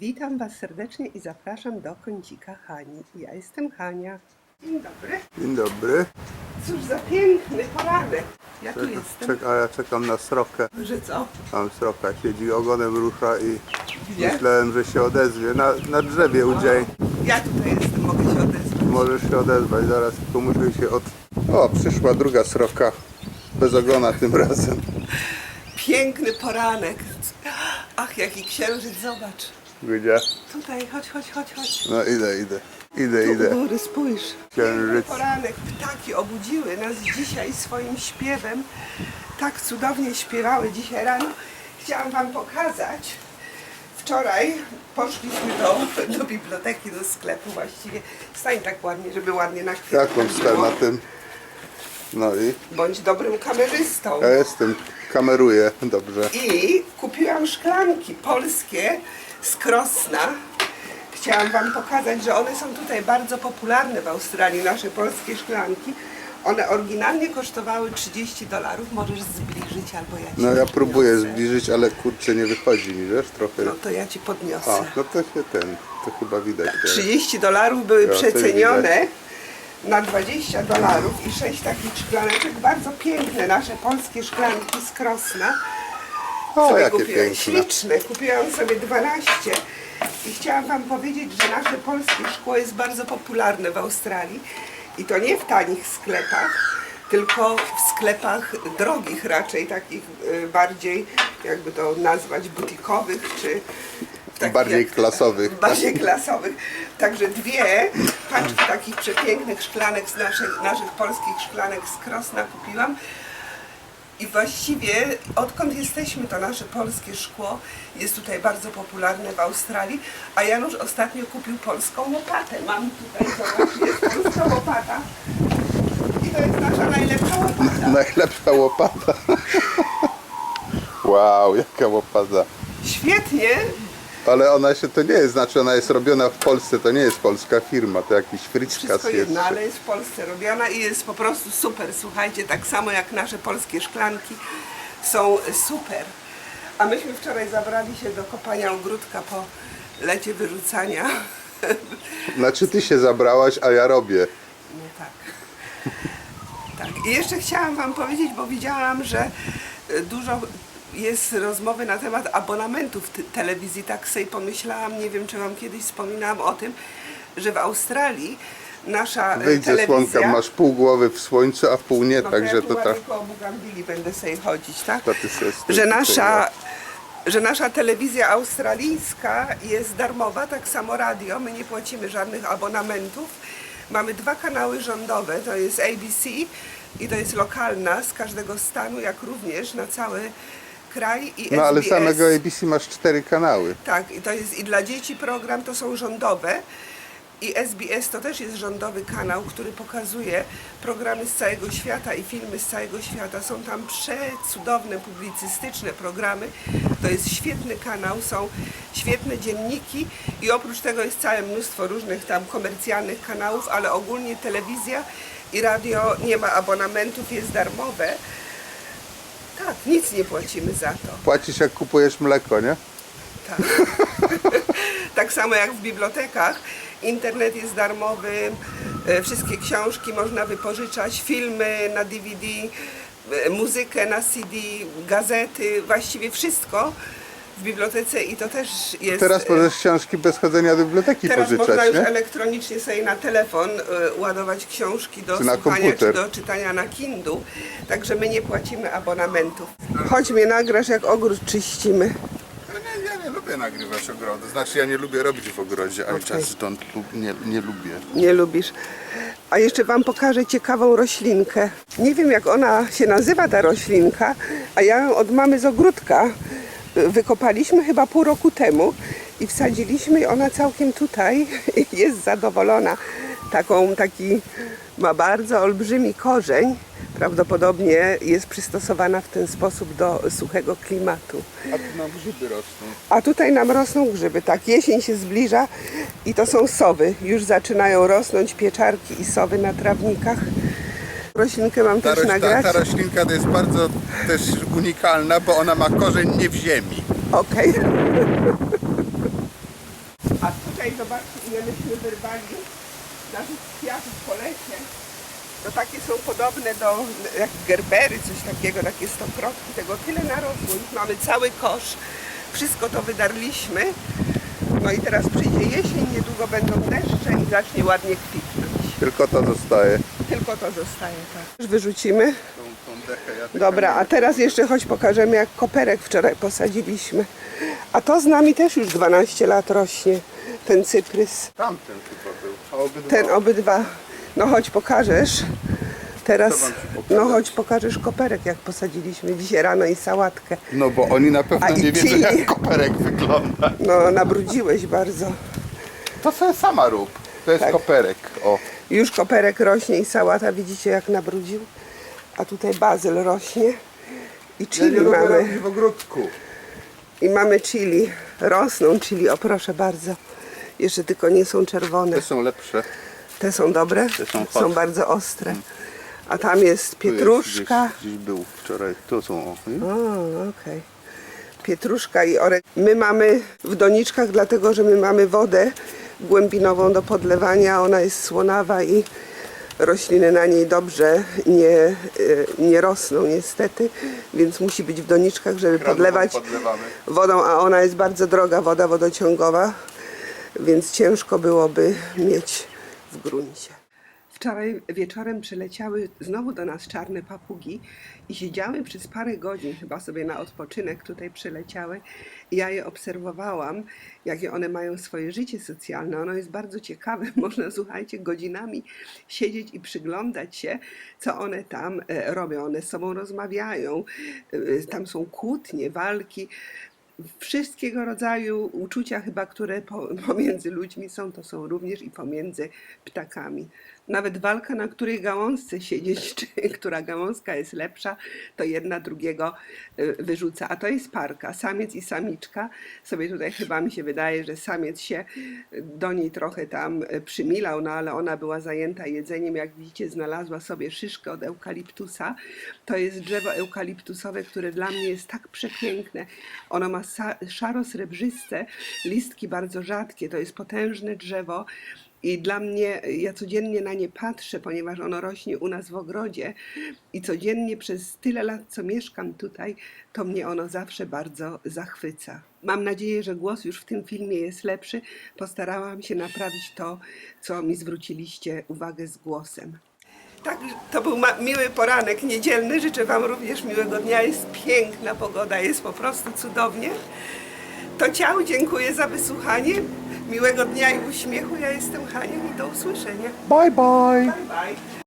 Witam Was serdecznie i zapraszam do kącika Hani. Ja jestem Hania. Dzień dobry. Dzień dobry. Cóż za piękny poranek. Ja tu jestem. czek, a ja czekam na srokę. Że co? Tam sroka siedzi, ogonem rusza i Gdzie? myślałem, że się odezwie. Na, na drzewie u dzień. Ja tutaj jestem, mogę się odezwać. Możesz się odezwać, zaraz tylko muszę się od... O, przyszła druga sroka. Bez ogona tym razem. Piękny poranek. Ach, jaki księżyc, zobacz. Gdzie? Tutaj, chodź, chodź, chodź, chodź. No idę, idę. Idę, Tu idę. góry, spójrz. Księżyc. poranek. Ptaki obudziły nas dzisiaj swoim śpiewem. Tak cudownie śpiewały dzisiaj rano. Chciałam Wam pokazać. Wczoraj poszliśmy do, do biblioteki, do sklepu właściwie. Stań tak ładnie, żeby ładnie na chwilę. Jaką stał na tym? No i Bądź dobrym kamerzystą. ja jestem, kameruję, dobrze. I kupiłam szklanki polskie z Krosna. Chciałam Wam pokazać, że one są tutaj bardzo popularne w Australii, nasze polskie szklanki. One oryginalnie kosztowały 30 dolarów. Możesz zbliżyć albo ja Ci No ja próbuję podniosę. zbliżyć, ale kurczę nie wychodzi mi, wiesz, trochę. No to ja Ci podniosę. A, no to się ten, to chyba widać. teraz. 30 dolarów były Ja, to przecenione na 20 dolarów i 6 takich szklaneczek. Bardzo piękne nasze polskie szklanki z Krosna. O, sobie jakie kupiłam. piękne. Śliczne. Kupiłam sobie 12 i chciałam Wam powiedzieć, że nasze polskie szkło jest bardzo popularne w Australii i to nie w tanich sklepach, tylko w sklepach drogich raczej, takich y, bardziej, jakby to nazwać, butikowych czy w takich Bardziej klasowych. Bardziej klasowych. Także dwie paczki takich przepięknych szklanek z naszych, naszych polskich szklanek z Krosna kupiłam. I właściwie odkąd jesteśmy, to nasze polskie szkło jest tutaj bardzo popularne w Australii, a Janusz ostatnio kupił polską łopatę. Mam tutaj, zobacz, jest polska łopata. I to jest nasza najlepsza łopata. Najlepsza łopata. Wow, jaka łopata. Świetnie, Ale ona się to nie jest, znaczy ona jest robiona w Polsce, to nie jest polska firma, to jakiś Fritzkas wszystko jest. jedno, ale jest w Polsce robiona i jest po prostu super. Słuchajcie, tak samo jak nasze polskie szklanki są super. A myśmy wczoraj zabrali się do kopania ogródka po lecie wyrzucania. Znaczy ty się zabrałaś, a ja robię. No tak. Tak. I jeszcze chciałam Wam powiedzieć, bo widziałam, że dużo jest rozmowy na temat abonamentów telewizji. Tak sobie pomyślałam, nie wiem, czy Wam kiedyś wspominałam o tym, że w Australii nasza e, Wyjdzie telewizja... słonka, masz pół głowy w słońcu, a pół nie, No także ja to tak. koło Bugambili będę sobie chodzić, tak? Że nasza, że nasza telewizja australijska jest darmowa, tak samo radio, my nie płacimy żadnych abonamentów. Mamy dwa kanały rządowe, to jest ABC i to jest lokalna z każdego stanu, jak również na cały kraj i No ale SBS. samego ABC masz cztery kanały. Tak, i to jest i dla dzieci program, to są rządowe. I SBS to też jest rządowy kanał, który pokazuje programy z całego świata i filmy z całego świata. Są tam przecudowne publicystyczne programy. To jest świetny kanał, są świetne dzienniki i oprócz tego jest całe mnóstwo różnych tam komercjalnych kanałów, ale ogólnie telewizja i radio nie ma abonamentów, jest darmowe. Nic nie płacimy za to. Płacisz jak kupujesz mleko, nie? Tak. tak samo jak w bibliotekach. Internet jest darmowy, e, wszystkie książki można wypożyczać, filmy na DVD, e, muzykę na CD, gazety, właściwie wszystko w bibliotece i to też jest... Teraz e, możesz książki bez chodzenia do biblioteki Teraz można pożyczać, już nie? elektronicznie sobie na telefon e, ładować książki do Czy na słuchania, komputer. czy do czytania na Kindle. Także my nie płacimy abonamentów. Chodź mnie nagrasz, jak ogród czyścimy. Ale nie, ja nie lubię nagrywać ogrodu. Znaczy ja nie lubię robić w ogrodzie, just don't lu- nie, nie lubię. Nie lubisz. A jeszcze Wam pokażę ciekawą roślinkę. Nie wiem jak ona się nazywa ta roślinka, a ja ją od mamy z ogródka wykopaliśmy chyba pół roku temu i wsadziliśmy i ona całkiem tutaj jest zadowolona. Taką, taki ma bardzo olbrzymi korzeń. Prawdopodobnie jest przystosowana w ten sposób do suchego klimatu. A tu nam grzyby rosną. A tutaj nam rosną grzyby, tak, jesień się zbliża i to są sowy. Już zaczynają rosnąć pieczarki i sowy na trawnikach. Roślinkę mam Ta, też roś, ta, nagrać. ta roślinka to jest bardzo też unikalna, bo ona ma korzeń nie w ziemi. Okej. A tutaj zobaczcie, ile myśmy wyrwali naszych kwiatów po lesie. To takie są podobne do jak gerbery, coś takiego, takie stokrotki. Tego tyle narosło. Już mamy cały kosz. Wszystko to wydarliśmy. No i teraz przyjdzie jesień, niedługo będą deszcze i zacznie ładnie kwitnąć. Tylko to zostaje. Tylko to zostaje, tak. Już wyrzucimy. Tą, tą dechę ja Dobra, a teraz jeszcze choć pokażemy, jak koperek wczoraj posadziliśmy. A to z nami też już 12 lat rośnie, ten cyprys. Tamten chyba był. A obydwa. Ten obydwa. No chodź pokażesz. Teraz, no chodź pokażesz koperek, jak posadziliśmy dzisiaj rano i sałatkę. No bo oni na pewno A i nie wiedzą jak koperek wygląda. No nabrudziłeś bardzo. To sobie sama rób. To jest Tak. koperek. O. Już koperek rośnie i sałata, widzicie jak nabrudził. A tutaj bazyl rośnie. I Ja chili lubię mamy. w ogródku. I mamy chili. Rosną chili, o proszę bardzo. Jeszcze tylko nie są czerwone. Te są lepsze. Te są dobre? Te są hot. bardzo ostre. A tam jest Tu jest pietruszka. Gdzieś, gdzieś był wczoraj. Tu są. O. okej. Pietruszka i orek. My mamy w doniczkach, dlatego że my mamy wodę głębinową do podlewania. Ona jest słonawa i rośliny na niej dobrze nie, e, nie rosną niestety, więc musi być w doniczkach, żeby podlewać wodą, a ona jest bardzo droga, woda wodociągowa, więc ciężko byłoby mieć w gruncie. Wczoraj wieczorem przyleciały znowu do nas czarne papugi i siedziały przez parę godzin, chyba sobie na odpoczynek tutaj przyleciały. Ja je obserwowałam, jakie one mają swoje życie socjalne. Ono jest bardzo ciekawe. Można, słuchajcie, godzinami siedzieć i przyglądać się, co one tam e, robią. One z sobą rozmawiają, e, tam są kłótnie, walki wszystkiego rodzaju uczucia chyba, które po, pomiędzy ludźmi są, to są również i pomiędzy ptakami. Nawet walka, na której gałązce siedzieć, czy która gałązka jest lepsza, to jedna drugiego y, wyrzuca. A to jest parka, samiec i samiczka. Sobie tutaj chyba mi się wydaje, że samiec się do niej trochę tam y, przymilał, no ale ona była zajęta jedzeniem. Jak widzicie, znalazła sobie szyszkę od eukaliptusa. To jest drzewo eukaliptusowe, które dla mnie jest tak przepiękne. Ono ma szaro-srebrzyste, listki bardzo rzadkie. To jest potężne drzewo. I dla mnie, ja codziennie na nie patrzę, ponieważ ono rośnie u nas w ogrodzie i codziennie przez tyle lat, co mieszkam tutaj, to mnie ono zawsze bardzo zachwyca. Mam nadzieję, że głos już w tym filmie jest lepszy. Postarałam się naprawić to, co mi zwróciliście uwagę z głosem. Tak, to był miły poranek niedzielny. Życzę Wam również miłego dnia. Jest piękna pogoda, jest po prostu cudownie. To ciao, dziękuję za wysłuchanie. Miłego dnia i uśmiechu. Ja jestem Hania i do usłyszenia. Bye bye. Bye bye.